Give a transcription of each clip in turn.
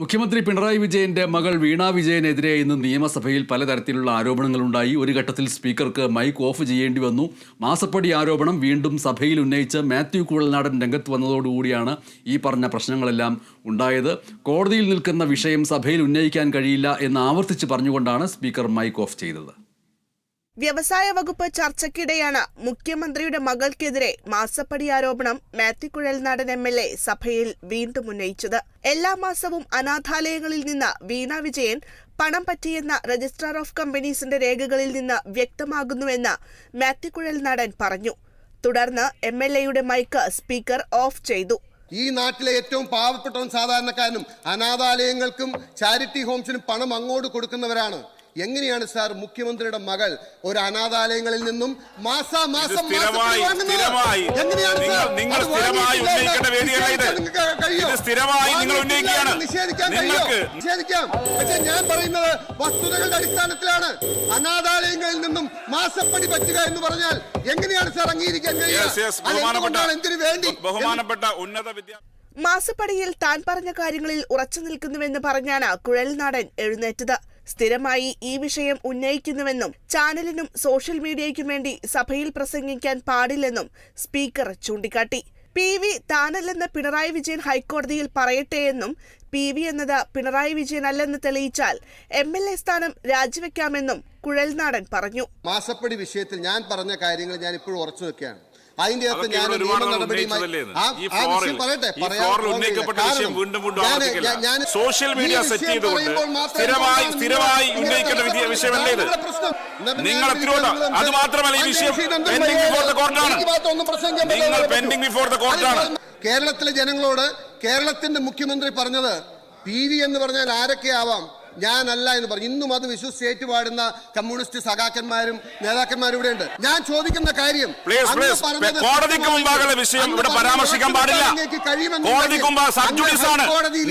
മുഖ്യമന്ത്രി പിണറായി വിജയന്റെ മകൾ വീണ വിജയനെതിരെ ഇന്ന് നിയമസഭയിൽ പലതരത്തിലുള്ള ആരോപണങ്ങളുണ്ടായി. ഒരു ഘട്ടത്തിൽ സ്പീക്കർക്ക് മൈക്ക് ഓഫ് ചെയ്യേണ്ടി വന്നു. മാസപ്പടി ആരോപണം വീണ്ടും സഭയിൽ ഉന്നയിച്ച് മാത്യു കുഴൽനാടൻ രംഗത്ത് വന്നതോടുകൂടിയാണ് ഈ പറഞ്ഞ പ്രശ്നങ്ങളെല്ലാം ഉണ്ടായത്. കോടതിയിൽ നിൽക്കുന്ന വിഷയം സഭയിൽ ഉന്നയിക്കാൻ കഴിയില്ല എന്ന് ആവർത്തിച്ച് പറഞ്ഞുകൊണ്ടാണ് സ്പീക്കർ മൈക്ക് ഓഫ് ചെയ്തത്. വ്യവസായ വകുപ്പ് ചർച്ചയ്ക്കിടെയാണ് മുഖ്യമന്ത്രിയുടെ മകൾക്കെതിരെ മാസപ്പടി ആരോപണം Mathew Kuzhalnadan M L A സഭയിൽ വീണ്ടും ഉന്നയിച്ചത്. എല്ലാ മാസവും അനാഥാലയങ്ങളിൽ നിന്ന് വീണ വിജയൻ പണം പറ്റിയെന്ന രജിസ്ട്രാർ ഓഫ് കമ്പനീസിന്റെ രേഖകളിൽ നിന്ന് വ്യക്തമാകുന്നുവെന്ന് മാത്യു കുഴൽനാടൻ പറഞ്ഞു. തുടർന്ന് എം എൽ എയുടെ മൈക്ക് സ്പീക്കർ ഓഫ് ചെയ്തു. ഈ നാട്ടിലെ ഏറ്റവും പാവപ്പെട്ടവൻ സാധാരണക്കാരനും അനാഥാലയങ്ങൾക്കും ചാരിറ്റി ഹോംസിനും പണം അങ്ങോട്ട് കൊടുക്കുന്നവരാണ്. എങ്ങനെയാണ് സാർ മുഖ്യമന്ത്രിയുടെ മകൾ ഒരു അനാഥാലയങ്ങളിൽ നിന്നും മാസാമാസം? നിഷേധിക്കാം. പക്ഷെ ഞാൻ പറയുന്നത് വസ്തുതകളുടെ അടിസ്ഥാനത്തിലാണ്. അനാഥാലയങ്ങളിൽ നിന്നും മാസപ്പടി പറ്റുക എന്ന് പറഞ്ഞാൽ എങ്ങനെയാണ് സാർ അംഗീകരിക്കാൻ കഴിയുക? എന്തിനു വേണ്ടി? ബഹുമാനപ്പെട്ട ഉന്നത വിദ്യാ മാസപ്പടിയിൽ താൻ പറഞ്ഞ കാര്യങ്ങളിൽ ഉറച്ചു നിൽക്കുന്നുവെന്ന് പറഞ്ഞാണ് കുഴൽനാടൻ എഴുന്നേറ്റത്. സ്ഥിരമായി ഈ വിഷയം ഉന്നയിക്കുന്നുവെന്നും ചാനലിനും സോഷ്യൽ മീഡിയയ്ക്കും വേണ്ടി സഭയിൽ പ്രസംഗിക്കാൻ പാടില്ലെന്നും സ്പീക്കർ ചൂണ്ടിക്കാട്ടി. പി വി താനല്ലെന്ന് പിണറായി വിജയൻ ഹൈക്കോടതിയിൽ പറയട്ടെയെന്നും പി വി എന്നത് പിണറായി വിജയൻ അല്ലെന്ന് തെളിയിച്ചാൽ എം എൽ എ സ്ഥാനം രാജിവെക്കാമെന്നും കുഴൽനാടൻ പറഞ്ഞു. മാസപ്പടി വിഷയത്തിൽ ഞാൻ പറഞ്ഞ കാര്യങ്ങൾ ഞാൻ ഇപ്പോഴും ഉറച്ചു വെക്കുകയാണ്. അതിന്റെ അകത്ത് ഞാൻ നിയമ നടപടിയുമായി പറയട്ടെ ഞാൻ- സോഷ്യൽ മീഡിയ സെറ്റ് ചെയ്തുകൊണ്ട് സ്ഥിരമായി- സ്ഥിരമായി നിങ്ങൾ ഉന്നയിക്കേണ്ട വിഷയമല്ലേ ഇത്? നിങ്ങളുടെ പ്രശ്നം. നിങ്ങൾ ഞാൻ അത് മാത്രമല്ല ഈ വിഷയം പെൻഡിംഗ് ബിഫോർ ദ പ്രസംഗിക്കാൻ നിങ്ങൾ പറ്റാതെ ബിഫോർ ആണ്. അത് കേരളത്തിലെ ജനങ്ങളോട് കേരളത്തിന്റെ മുഖ്യമന്ത്രി പറഞ്ഞത് പി വി എന്ന് പറഞ്ഞാൽ ആരൊക്കെയാവാം? ഞാനല്ല എന്ന് പറഞ്ഞു ഇന്നും അത് വിശ്വസിച്ച് ഏറ്റുപാടുന്ന കമ്മ്യൂണിസ്റ്റ് സഖാക്കന്മാരും നേതാക്കന്മാരും ഇവിടെ ഉണ്ട് ഞാൻ ചോദിക്കുന്ന കാര്യം കോടതിക്ക് മുമ്പാകുള്ള വിഷയം ഇവിടെ പരാമർശിക്കാൻ പാടില്ല. കോടതിക്ക് മുമ്പ്.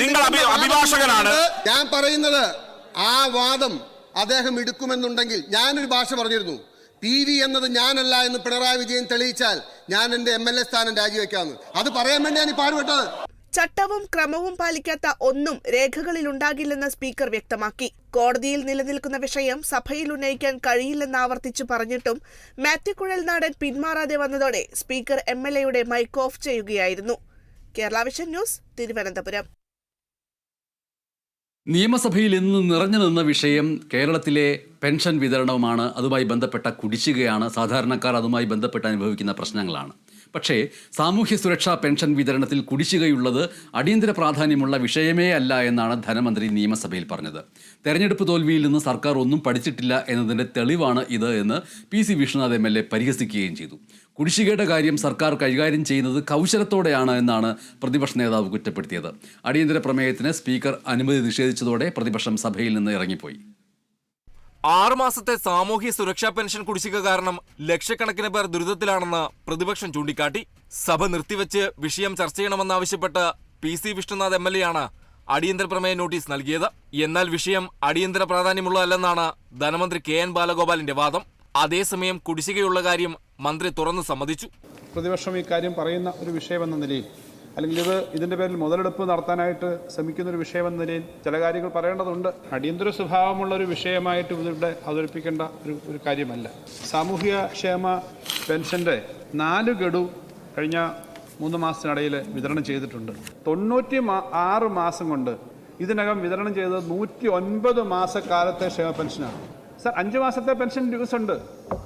നിങ്ങൾ അഭി- അഭിഭാഷകനാണ്. ഞാൻ പറയുന്നത് ആ വാദം അദ്ദേഹം എടുക്കുമെന്നുണ്ടെങ്കിൽ ഞാനൊരു ഭാഷ പറഞ്ഞിരുന്നു പി വി എന്നത് ഞാനല്ല എന്ന് പിണറായി വിജയൻ തെളിയിച്ചാൽ ഞാൻ എന്റെ എം എൽ എ സ്ഥാനം രാജിവെക്കാമെന്ന് അത് പറയാൻ വേണ്ടിയാണ് ഈ പാടുപെട്ടത് ചട്ടവും ക്രമവും പാലിക്കാത്ത ഒന്നും രേഖകളിലുണ്ടാകില്ലെന്ന് സ്പീക്കർ വ്യക്തമാക്കി. കോടതിയിൽ നിലനിൽക്കുന്ന വിഷയം സഭയിൽ ഉന്നയിക്കാൻ കഴിയില്ലെന്ന് ആവർത്തിച്ചു പറഞ്ഞിട്ടും മാത്യു കുഴൽനാടൻ പിന്മാറാതെ വന്നതോടെ സ്പീക്കർ എം എൽ എയുടെ മൈക്ക് ഓഫ് ചെയ്യുകയായിരുന്നു. Kerala vision news Thiruvananthapuram. നിയമസഭയിൽ ഇന്ന് നിറഞ്ഞു നിന്ന വിഷയം കേരളത്തിലെ പെൻഷൻ വിതരണവുമാണ്. അതുമായി ബന്ധപ്പെട്ട കുടിശ്ശികയാണ്. സാധാരണക്കാർ അതുമായി ബന്ധപ്പെട്ട് അനുഭവിക്കുന്ന പ്രശ്നങ്ങളാണ്. പക്ഷേ സാമൂഹ്യ സുരക്ഷാ പെൻഷൻ വിതരണത്തിൽ കുടിശ്ശികയുള്ളത് അടിയന്തര പ്രാധാന്യമുള്ള വിഷയമേ അല്ല എന്നാണ് ധനമന്ത്രി നിയമസഭയിൽ പറഞ്ഞത്. തെരഞ്ഞെടുപ്പ് തോൽവിയിൽ നിന്ന് സർക്കാർ ഒന്നും പഠിച്ചിട്ടില്ല എന്നതിന്റെ തെളിവാണ് ഇത് എന്ന് P C Vishnunath M L A പരിഹസിക്കുകയും ചെയ്തു. കുടിശ്ശികയുടെ കാര്യം സർക്കാർ കൈകാര്യം ചെയ്യുന്നത് കൗശലത്തോടെയാണ് എന്നാണ് പ്രതിപക്ഷ നേതാവ് കുറ്റപ്പെടുത്തിയത്. അടിയന്തര പ്രമേയത്തിന് സ്പീക്കർ അനുമതി നിഷേധിച്ചതോടെ പ്രതിപക്ഷം സഭയിൽ നിന്ന് ഇറങ്ങിപ്പോയി. ആറ് മാസത്തെ സാമൂഹ്യ സുരക്ഷാ പെൻഷൻ കുടിശ്ശിക കാരണം ലക്ഷക്കണക്കിന് പേർ ദുരിതത്തിലാണെന്ന് പ്രതിപക്ഷം ചൂണ്ടിക്കാട്ടി. സഭ നിർത്തിവെച്ച് വിഷയം ചർച്ച ചെയ്യണമെന്നാവശ്യപ്പെട്ട് P C Vishnunath M L A ആണ് അടിയന്തര പ്രമേയ നോട്ടീസ് നൽകിയത്. എന്നാൽ വിഷയം അടിയന്തര പ്രാധാന്യമുള്ളതല്ലെന്നാണ് ധനമന്ത്രി കെ എൻ ബാലഗോപാലിന്റെ വാദം. അതേസമയം കുടിശ്ശികയുള്ള കാര്യം മന്ത്രി തുറന്നു സമ്മതിച്ചു. പ്രതിപക്ഷം കാര്യം പറയുന്ന ഒരു വിഷയമെന്ന നിലയിൽ അല്ലെങ്കിൽ ഇത് ഇതിന്റെ പേരിൽ മുതലെടുപ്പ് നടത്താനായിട്ട് ശ്രമിക്കുന്ന ഒരു വിഷയമെന്ന നിലയിൽ ചില കാര്യങ്ങൾ പറയേണ്ടതുണ്ട്. അടിയന്തര സ്വഭാവമുള്ള ഒരു വിഷയമായിട്ട് ഇവിടെ അവതരിപ്പിക്കേണ്ട ഒരു ഒരു കാര്യമല്ല. സാമൂഹിക ക്ഷേമ പെൻഷന്റെ നാല് ഗഡു കഴിഞ്ഞ മൂന്ന് മാസത്തിനിടയിൽ വിതരണം ചെയ്തിട്ടുണ്ട്. തൊണ്ണൂറ്റി ആറ് മാസം കൊണ്ട് ഇതിനകം വിതരണം ചെയ്തത് നൂറ്റി ഒൻപത് മാസക്കാലത്തെ ക്ഷേമ പെൻഷനാണ്. സാർ അഞ്ച് മാസത്തെ പെൻഷൻ ഡ്യൂസ് ഉണ്ട്.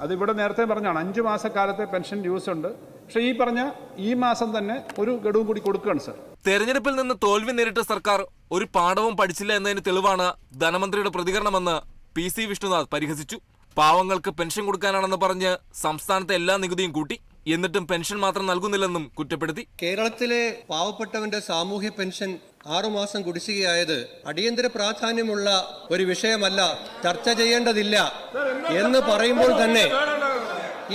അത് ഇവിടെ നേരത്തെ പറഞ്ഞാണ് അഞ്ച് മാസക്കാലത്തെ പെൻഷൻ ഡ്യൂസ് ഉണ്ട്. പക്ഷേ ഈ പറഞ്ഞ ഈ മാസം തന്നെ ഒരു ഗഡുവും കൂടി കൊടുക്കുകയാണ് സാർ. തെരഞ്ഞെടുപ്പിൽ നിന്ന് തോൽവി നേരിട്ട സർക്കാർ ഒരു പാഠവും പഠിച്ചില്ല എന്നതിന് തെളിവാണ് ധനമന്ത്രിയുടെ പ്രതികരണമെന്ന് പി സി വിഷ്ണുനാഥ് പരിഹസിച്ചു. പാവങ്ങൾക്ക് പെൻഷൻ കൊടുക്കാനാണെന്ന് പറഞ്ഞ് സംസ്ഥാനത്തെ എല്ലാ നികുതിയും കൂട്ടി. എന്നിട്ടും പെൻഷൻ മാത്രം നൽകുന്നില്ലെന്നും കുറ്റപ്പെടുത്തി. കേരളത്തിലെ പാവപ്പെട്ടവന്റെ സാമൂഹ്യ പെൻഷൻ ആറുമാസം കുടിശ്ശികയായത് അടിയന്തര പ്രാധാന്യമുള്ള ഒരു വിഷയമല്ല ചർച്ച ചെയ്യേണ്ടതില്ല എന്ന് പറയുമ്പോൾ തന്നെ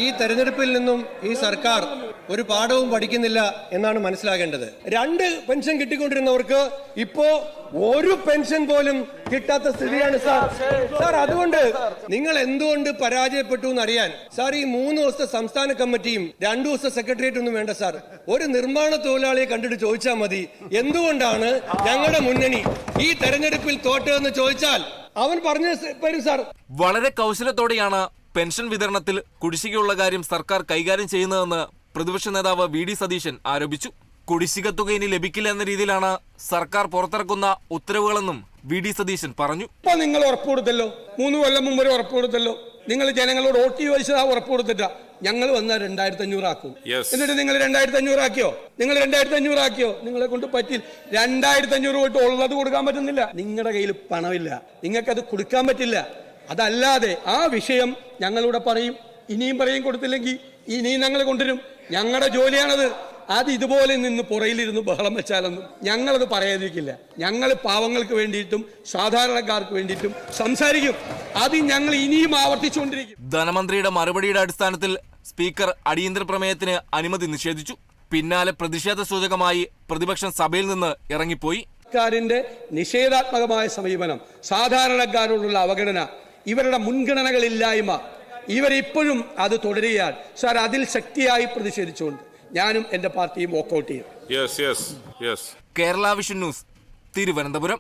ഈ തെരഞ്ഞെടുപ്പിൽ നിന്നും ഈ സർക്കാർ ഒരു പാഠവും പഠിക്കുന്നില്ല എന്നാണ് മനസ്സിലാകേണ്ടത്. രണ്ട് പെൻഷൻ കിട്ടിക്കൊണ്ടിരുന്നവർക്ക് ഇപ്പോ ഒരു പെൻഷൻ പോലും കിട്ടാത്ത സ്ഥിതിയാണ് സാർ. സാർ അതുകൊണ്ട് നിങ്ങൾ എന്തുകൊണ്ട് പരാജയപ്പെട്ടു എന്ന് അറിയാൻ സാർ ഈ മൂന്ന് ദിവസത്തെ സംസ്ഥാന കമ്മിറ്റിയും രണ്ടു ദിവസത്തെ സെക്രട്ടേറിയറ്റ് ഒന്നും വേണ്ട സാർ. ഒരു നിർമ്മാണ തൊഴിലാളിയെ കണ്ടിട്ട് ചോദിച്ചാൽ മതി. എന്തുകൊണ്ടാണ് ഞങ്ങളുടെ മുന്നണി ഈ തെരഞ്ഞെടുപ്പിൽ തോറ്റതെന്ന് ചോദിച്ചാൽ അവൻ പറഞ്ഞു വരും സാർ. വളരെ കൗശലത്തോടെയാണ് പെൻഷൻ വിതരണത്തിൽ കുടിശ്ശികയുള്ള കാര്യം സർക്കാർ കൈകാര്യം ചെയ്യുന്നതെന്ന് പ്രതിപക്ഷ നേതാവ് വി ഡി സതീശൻ ആരോപിച്ചു. കുടിശ്ശിക തുക ഇനി ലഭിക്കില്ല എന്ന രീതിയിലാണ് സർക്കാർ പുറത്തിറക്കുന്ന ഉത്തരവുകളെന്നും വി ഡി സതീശൻ പറഞ്ഞു. ഇപ്പൊ നിങ്ങൾ ഉറപ്പ് കൊടുത്തല്ലോ. മൂന്ന് കൊല്ലം മുമ്പ് വരെ ഉറപ്പ് കൊടുത്തല്ലോ. നിങ്ങൾ ജനങ്ങളോട് വോട്ട് ചോദിച്ചത് ആ ഉറപ്പ് കൊടുത്തിട്ടാ. ഞങ്ങൾ വന്ന രണ്ടായിരത്തി അഞ്ഞൂറ് ആക്കും. എന്നിട്ട് നിങ്ങൾ രണ്ടായിരത്തി അഞ്ഞൂറ് ആക്കിയോ? നിങ്ങൾ രണ്ടായിരത്തി അഞ്ഞൂറ് ആക്കിയോ? നിങ്ങളെ കൊണ്ട് പറ്റില്ല. രണ്ടായിരത്തി അഞ്ഞൂറ് പോയിട്ട് ഉള്ളത് കൊടുക്കാൻ പറ്റുന്നില്ല. നിങ്ങളുടെ കയ്യിൽ പണമില്ല. നിങ്ങൾക്ക് അത് കൊടുക്കാൻ പറ്റില്ല. അതല്ലാതെ ആ വിഷയം ഞങ്ങളിവിടെ പറയും. ഇനിയും പറയും കൊടുത്തില്ലെങ്കിൽ ഇനിയും ഞങ്ങൾ കൊണ്ടുവരും. ഞങ്ങളുടെ ജോലിയാണത്. അത് ഇതുപോലെ നിന്ന് പുറയിലിരുന്ന് ബഹളം വെച്ചാലൊന്നും ഞങ്ങളത് പറയാതിരിക്കില്ല. ഞങ്ങൾ പാവങ്ങൾക്ക് വേണ്ടിയിട്ടും സാധാരണക്കാർക്ക് വേണ്ടിയിട്ടും സംസാരിക്കും. അത് ഞങ്ങൾ ഇനിയും ആവർത്തിച്ചുകൊണ്ടിരിക്കും. ധനമന്ത്രിയുടെ മറുപടിയുടെ അടിസ്ഥാനത്തിൽ സ്പീക്കർ അടിയന്തര പ്രമേയത്തിന് അനുമതി നിഷേധിച്ചു. പിന്നാലെ പ്രതിഷേധ സൂചകമായി പ്രതിപക്ഷം സഭയിൽ നിന്ന് ഇറങ്ങിപ്പോയി. സർക്കാരിന്റെ നിഷേധാത്മകമായ സമീപനം സാധാരണക്കാരോടുള്ള അവഗണന ഇവരുടെ മുൻഗണനകളില്ലായ്മ. ഇവരിപ്പോഴും അത് തുടരുകയാണ്. സാർ അതിൽ ശക്തിയായി പ്രതിഷേധിച്ചുകൊണ്ട് ഞാനും എന്റെ പാർട്ടിയും വോക്കൗട്ട് ചെയ്യും. Yes yes yes Kerala vision news Thiruvananthapuram.